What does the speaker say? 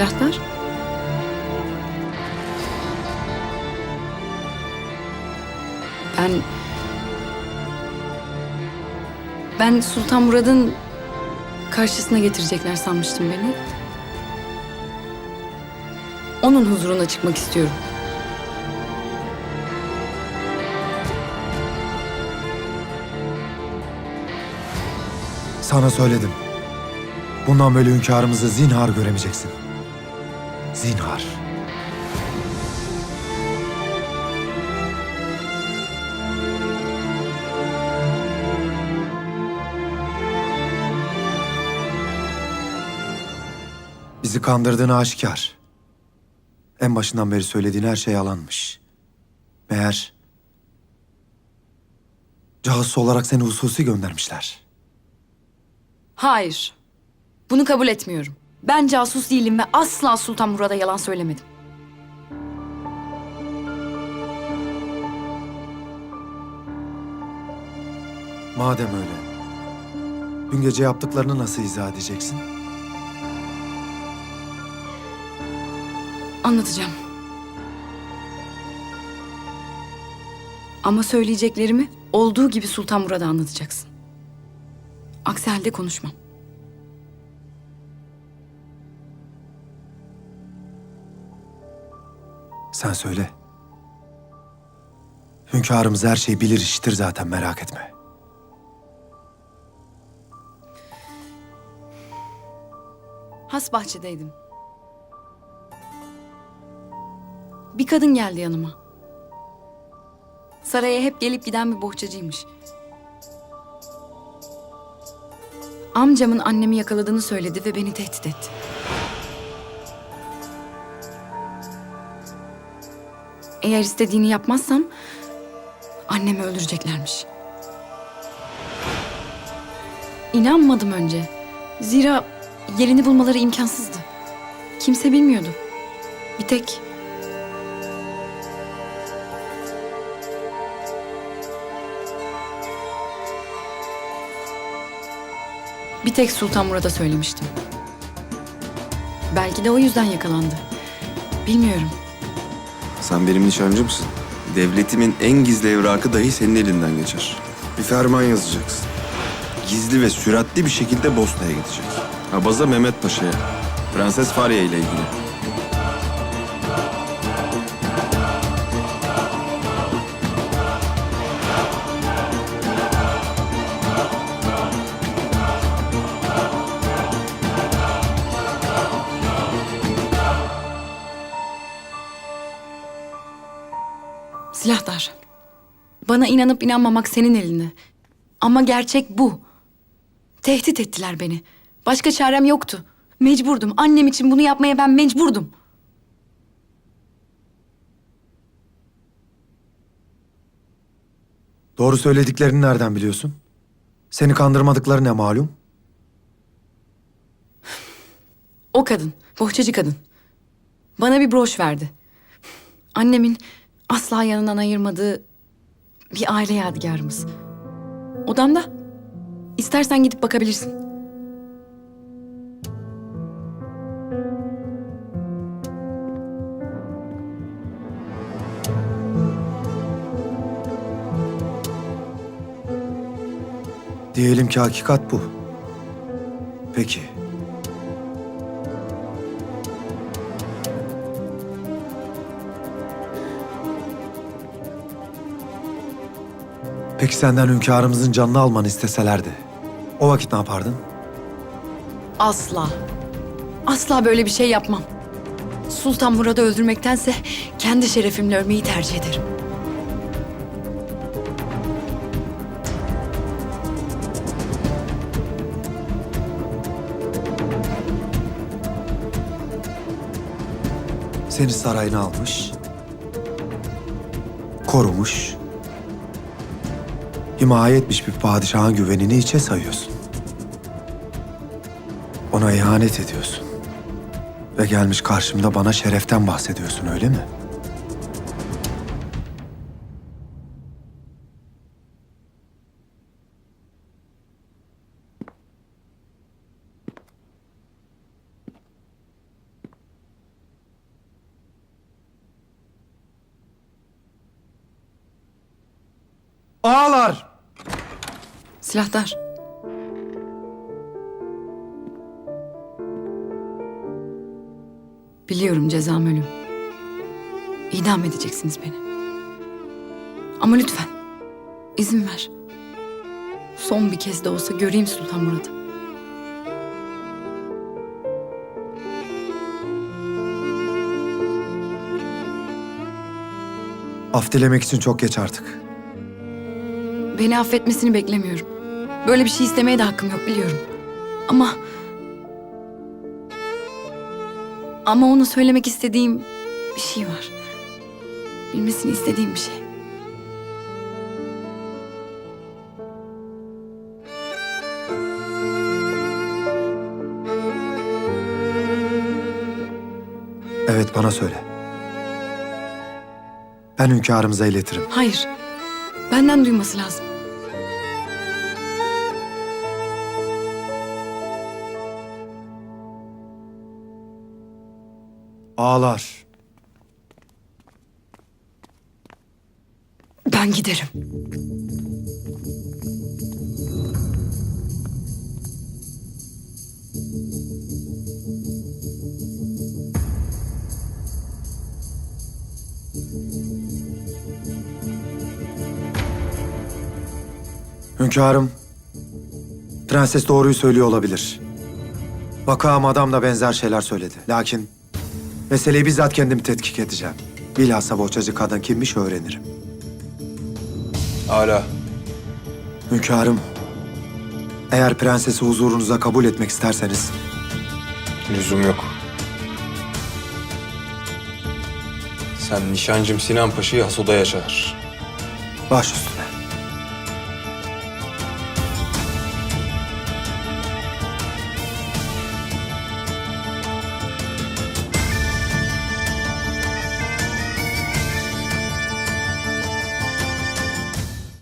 Silahlar? Ben... Ben Sultan Murad'ın karşısına getirecekler sanmıştım beni. Onun huzuruna çıkmak istiyorum. Sana söyledim. Bundan böyle hünkârımızı zinhar göremeyeceksin. Zinhar. Bizi kandırdığını aşikar. En başından beri söylediğin her şey yalanmış. Meğer... Casus olarak seni hususi göndermişler. Hayır. Bunu kabul etmiyorum. Ben casus değilim ve asla Sultan Murad'a yalan söylemedim. Madem öyle, dün gece yaptıklarını nasıl izah edeceksin? Anlatacağım. Ama söyleyeceklerimi olduğu gibi Sultan Murad'a anlatacaksın. Aksi halde konuşmam. Sen söyle. Hünkârımız her şeyi bilir işitir zaten merak etme. Has bahçedeydim. Bir kadın geldi yanıma. Saraya hep gelip giden bir bohçacıymış. Amcamın annemi yakaladığını söyledi ve beni tehdit etti. Eğer istediğini yapmazsam annemi öldüreceklermiş. İnanmadım önce. Zira yerini bulmaları imkansızdı. Kimse bilmiyordu. Bir tek bir tek Sultan Murad'a söylemiştim. Belki de o yüzden yakalandı. Bilmiyorum. Sen benim nişancı mısın? Devletimin en gizli evrakı dahi senin elinden geçer. Bir ferman yazacaksın. Gizli ve süratli bir şekilde Bosna'ya gidecek. Abaza Mehmet Paşa'ya. Prenses Fariye ile ilgili. Silahlar. Bana inanıp inanmamak senin elinde. Ama gerçek bu. Tehdit ettiler beni. Başka çarem yoktu. Mecburdum. Annem için bunu yapmaya ben mecburdum. Doğru söylediklerini nereden biliyorsun? Seni kandırmadıkları ne malum? O kadın, bohçacı kadın. Bana bir broş verdi. Annemin asla yanından ayırmadığı bir aile yadigarımız. Odamda. İstersen gidip bakabilirsin. Diyelim ki hakikat bu. Peki. Peki senden hünkârımızın canını almanı isteselerdi. O vakit ne yapardın? Asla. Asla böyle bir şey yapmam. Sultan Murad'ı öldürmektense kendi şerefimle ölmeyi tercih ederim. Seni sarayına almış. Korumuş himaye etmiş bir padişahın güvenini içe sayıyorsun. Ona ihanet ediyorsun. Ve gelmiş karşımda bana şereften bahsediyorsun öyle mi? Ağlar! Silahtar. Biliyorum cezam ölüm. İdam edeceksiniz beni. Ama lütfen izin ver. Son bir kez de olsa göreyim Sultan Murat'ı. Af dilemek için çok geç artık. Beni affetmesini beklemiyorum. Böyle bir şey istemeye de hakkım yok biliyorum. Ama... Ama ona söylemek istediğim bir şey var. Bilmesini istediğim bir şey. Evet bana söyle. Ben hünkârımıza iletirim. Hayır. Benden duyması lazım. Ağlar. Ben giderim. Hünkârım, prenses doğruyu söylüyor olabilir. Vakam adam da benzer şeyler söyledi. Lakin meseleyi bizzat kendim tetkik edeceğim. Bilhassa bohçacı kadın kimmiş öğrenirim. Hala. Hünkârım, eğer prensesi huzurunuza kabul etmek isterseniz Lüzum yok. Sen nişancım Sinan Paşa'yı has odaya çağır. baş üstüne.